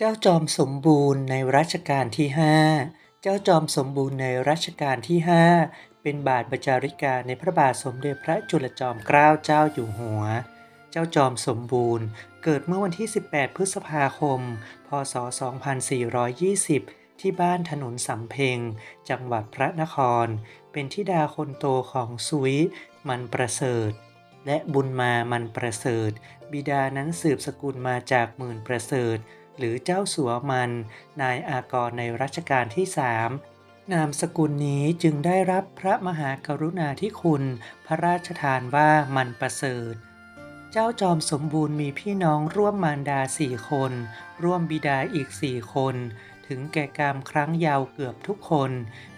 เจ้าจอมสมบูรณ์ในรัชกาลที่5เจ้าจอมสมบูรณ์ในรัชกาลที่5เป็นบาทประจาริกาในพระบาทสมเด็จพระจุลจอมเกล้าเจ้าอยู่หัว เจ้าจอมสมบูรณ์ เกิดเมื่อวันที่ 18 พฤษภาคม พศ 2420 ที่บ้านถนนสำเพ็ง จังหวัดพระนคร เป็นธิดาคนโตของสุยมันประเสริฐและบุญมามันประเสริฐ บิดานั้นสืบสกุลมาจากหมื่นประเสริฐ หรือเจ้าสัวมัน นายอากรในรัชกาลที่สามนามสกุลนี้จึงได้รับพระมหากรุณาธิคุณ พระราชทานว่ามันประเสริฐ เจ้าจอมสมบูรณ์มีพี่น้องร่วมมารดาสี่คน ร่วมบิดาอีกสี่คน ถึงแก่กรรมครั้งยาวเกือบทุกคน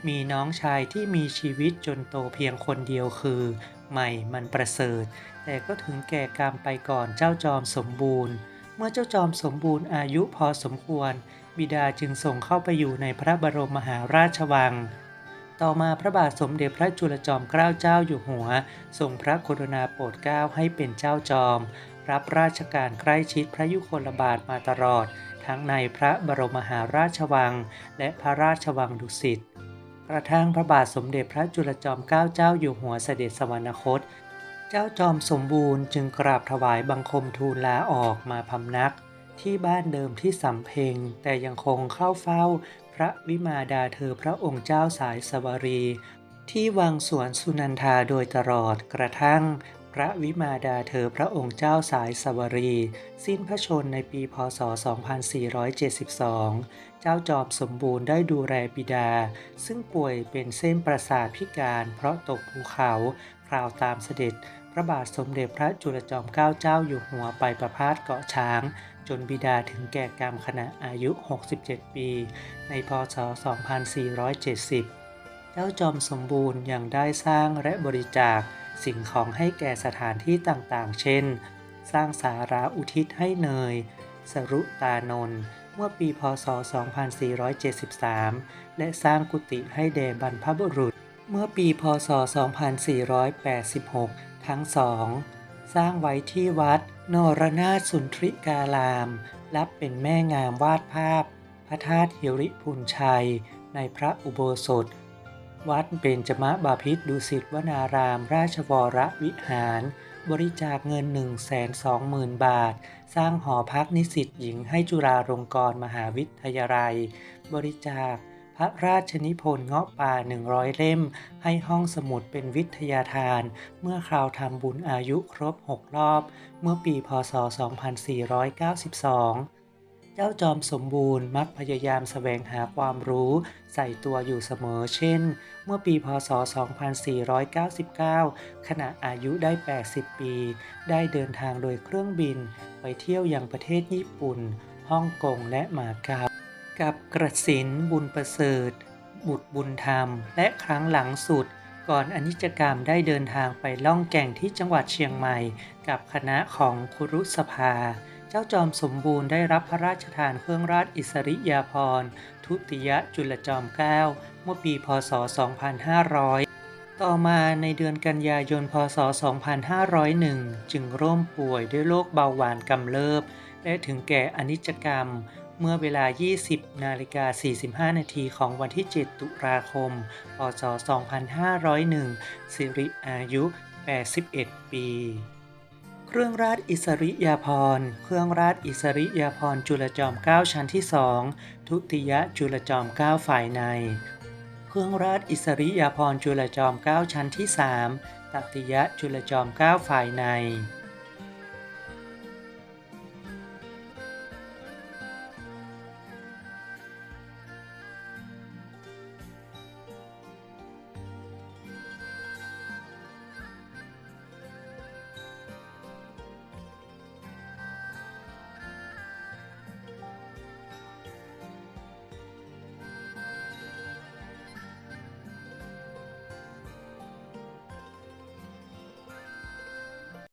มีน้องชายที่มีชีวิตจนโตเพียงคนเดียวคือ ใหม่มันประเสริฐ แต่ก็ถึงแก่กรรมไปก่อนเจ้าจอมสมบูรณ์ เมื่อเจ้าจอมสมบูรณ์อายุพอสมควร บิดาจึงส่งเข้าไปอยู่ในพระบรมมหาราชวัง ต่อมาพระบาทสมเด็จพระจุลจอมเกล้าเจ้าอยู่หัวทรงพระกรุณาโปรดเกล้าให้เป็นเจ้าจอม รับราชการใกล้ชิดพระยุคลบาทมาตลอด ทั้งในพระบรมมหาราชวัง และพระราชวังดุสิตกระทั่งพระบาทสมเด็จพระจุลจอมเกล้าเจ้าอยู่หัวเสด็จสวรรคต จ้าจอมสมบูรณ์จึงกราบถวายบังคมทูลลาออกมาพำนัก ที่บ้านเดิมที่สำเพ็งแต่ยังคงเข้าเฝ้า พระวิมาดาเธอพระองค์เจ้าสายสวรี ที่วังสวนสุนันทาโดยตลอดกระทั่ง พระวิมาดาเธอพระองค์เจ้าสายสวรี สิ้นพระชนในปีพศ 2472 เจ้าจอมสมบูรณ์ได้ดูแลบิดา ซึ่งป่วยเป็นเส้นประสาทพิการเพราะตกภูเขา คราวตามเสด็จ พระบาทสมเด็จพระจุลจอมเกล้าเจ้าอยู่หัวไปประพาสเกาะช้าง จนบิดาถึงแก่กรรมขณะอายุ 67 ปี ในพศ 2470 เจ้าจอมสมบูรณ์ยังได้สร้างและบริจาคสิ่งของให้แก่สถานที่ต่างๆ เช่น สร้างสาราอุทิศให้เนย สรุตานนท์เมื่อปีพศ 2473 และสร้างกุฏิให้แด่บรรพบุรุษ เมื่อปีพศ 2486 ทั้งสอง สร้างไว้ที่วัดนรนาถสุนทริการาม รับเป็นแม่งามวาดภาพ พระธาตุหิริพุนชัย ในพระอุโบสถ วัดเบญจมะบาพิตรดุสิตวนาราม ราชวรวิหาร บริจาคเงิน 120,000 บาท สร้างหอพักนิสิตหญิงให้จุฬาลงกรณ์มหาวิทยาลัย บริจาค พระราชนิพนธ์เงาะป่า 100 เล่ม ให้ห้องสมุดเป็นวิทยาทาน เมื่อคราวทำบุญอายุครบ 6 รอบ เมื่อปีพศ 2492เจ้าจอมสมบูรณ์มักพยายามแสวงหาความรู้ใส่ตัวอยู่เสมอเช่น เมื่อปีพศ 2499 ขณะอายุได้ 80 ปี ได้เดินทางโดยเครื่องบิน ไปเที่ยวยังประเทศญี่ปุ่น ฮ่องกงและมาเก๊า กับกระสินบุญประเสริฐ บุตรบุญธรรม และครั้งหลังสุด ก่อนอนิจกรรมได้เดินทางไปล่องแก่งที่จังหวัดเชียงใหม่ กับคณะของคุรุสภา เจ้าจอมสมบูรณ์ได้รับพระราชทานเครื่องราชอิสริยาภรณ์ทุติยจุลจอมเกล้าเมื่อปีพศ 2500ต่อมาในเดือนกันยายน พศ 2501 จึงร่วมป่วยด้วยโรคเบาหวานกำเริบ และถึงแก่อนิจกรรม เมื่อเวลา 20 นาฬิกา 45 นาทีของวันที่ 7 ตุลาคม พศ 2501 สิริอายุ 81 ปี เครื่องราชอิสริยาภรณ์ เครื่องราชอิสริยาภรณ์จุลจอมเกล้าชั้นที่สองทุติยจุลจอมเกล้าฝ่ายใน เครื่องราชอิสริยาภรณ์จุลจอมเกล้าชั้นที่สามตติยจุลจอมเกล้าฝ่ายใน